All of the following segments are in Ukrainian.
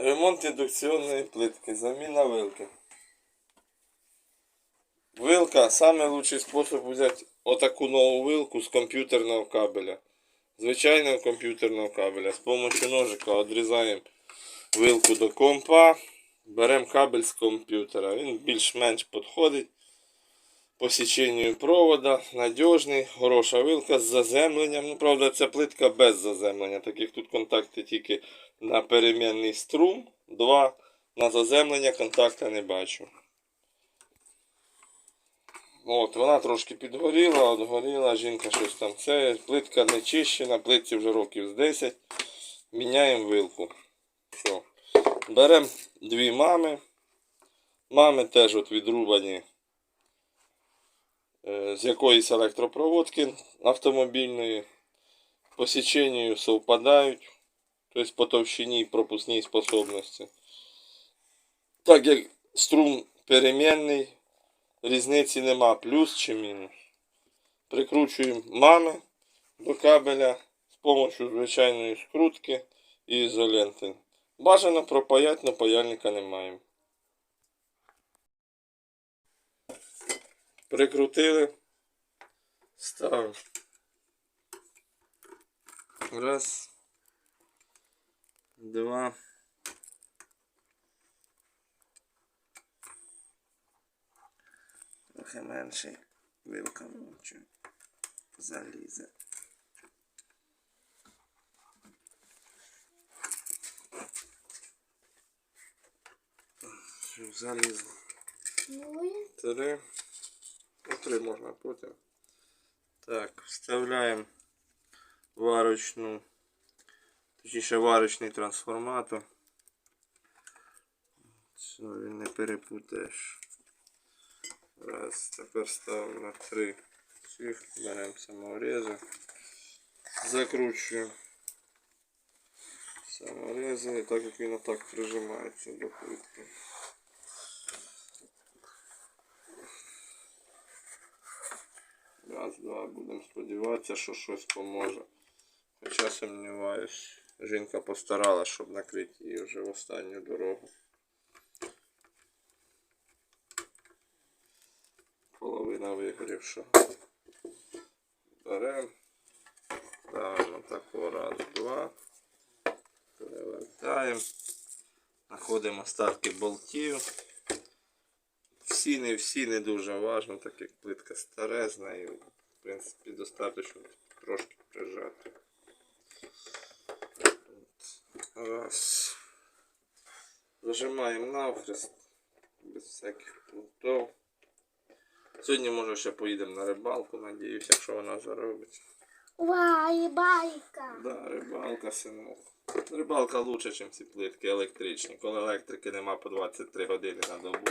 Ремонт індукційної плитки, заміна вилки. Вилка лучший спосіб взяти отаку нову вилку з комп'ютерного кабеля. Звичайного комп'ютерного кабеля. З допомогою ножика відрізаємо вилку до компа, беремо кабель з комп'ютера. Він більш-менш підходить по січенню провода, надіжний, хороша вилка з заземленням. Ну, правда, ця плитка без заземлення, так як тут контакти тільки на перемінний струм, два на заземлення контакта не бачу. От, вона трошки підгоріла, отгоріла, жінка щось там. Це плитка не чищена, плитці вже років з 10. Міняємо вилку. Все. Беремо дві мами. Мами теж от відрубані е, з якоїсь електропроводки автомобільної. По січенню совпадають. Тобто по товщині пропускній способності. Так як струм перемінний, різниці нема плюс чи мінус. Прикручуємо мами до кабеля з допомогою звичайної скрутки і ізоленти. Бажано пропаять, але паяльника не маємо. Прикрутили. Ставимо. Раз. Два. Трохи менший вилка мовчу. Залізе. Залізло. Три. Ну, три можна потім. Так, вставляємо варочну, точніше варочний трансформатор. Все, він не перепутаєш. Раз, тепер ставимо на три цих, беремо саморези, закручуємо саморези, так як він отак прижимається до плитки. Раз, два, будемо сподіватися, що щось поможе. Хоча сумніваюсь, жінка постаралась, щоб накрити її вже в останню дорогу. Половина вигорівша. Беремо. Ставимо тако раз, два. Перевертаємо. Знаходимо остатки болтів. Всі не всі не дуже важно, так як плитка старезна і в принципі достатньо трошки прижати. Раз. Зажимаємо навхрест без всяких пунктів. Сьогодні може ще поїдемо на рибалку, надіюся, якщо вона заробить. Вай, байка. Да, рибалка, синок. Рибалка лучше, ніж ці плитки електричні. Коли електрики нема по 23 години на добу.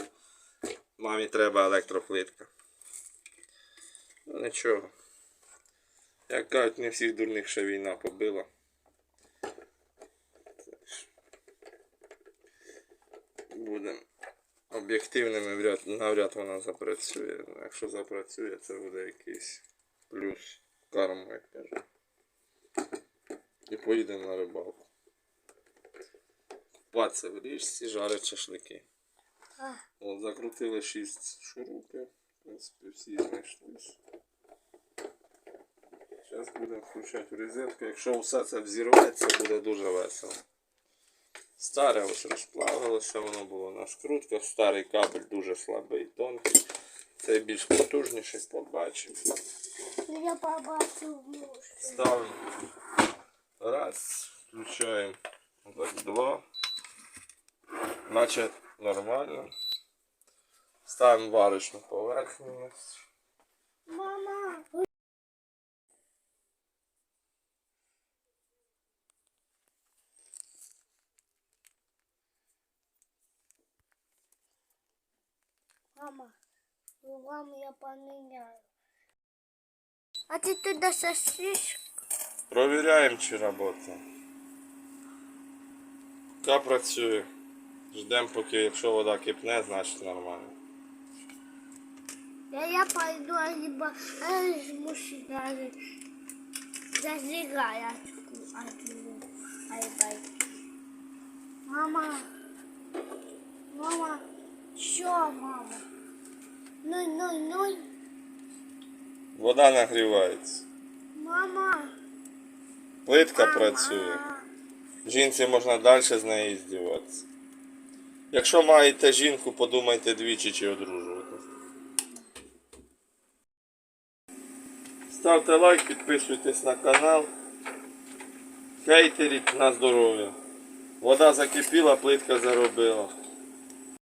Мамі треба електроплитка. Ну нічого. Як кажуть, не всіх дурних ще війна побила. Так що Будемо об'єктивними, навряд вона запрацює. Якщо запрацює, це буде якийсь плюс карму, як кажуть. І поїдемо на рибалку. Купатися в річці, жарить шашлики. От, закрутили 6 шурупів. В принципі, всі знайшлись. Зараз будемо включати в розетку. Якщо все це взірветься, буде дуже весело. Старе ось розплавилося, воно було на скрутках. Старий кабель дуже слабий, тонкий. Цей більш потужніший побачив. я побачив. Ставимо. Раз. Включаємо. Так, два. Наче нормально. Ставимо варочну поверхню. Мама. Мама, ну вам я поменяю. А ты туда сосишь? Провіряємо, чи працює. Та працює. Ждемо, поки якщо вода кипне, значить нормально. Да я пойду, а либо э, мужчина зажигай очку, ай, бай. Мама, Мама. Мама. Що, мама? Ной, ной, ной. Вода нагрівається. Мама. Плитка Мама. працює. Жінці можна далі з нею здіватися. Якщо маєте жінку, подумайте двічі чи одружуватись. Ставте лайк, підписуйтесь на канал. Хейтеріть на здоров'я. Вода закипіла, плитка заробила.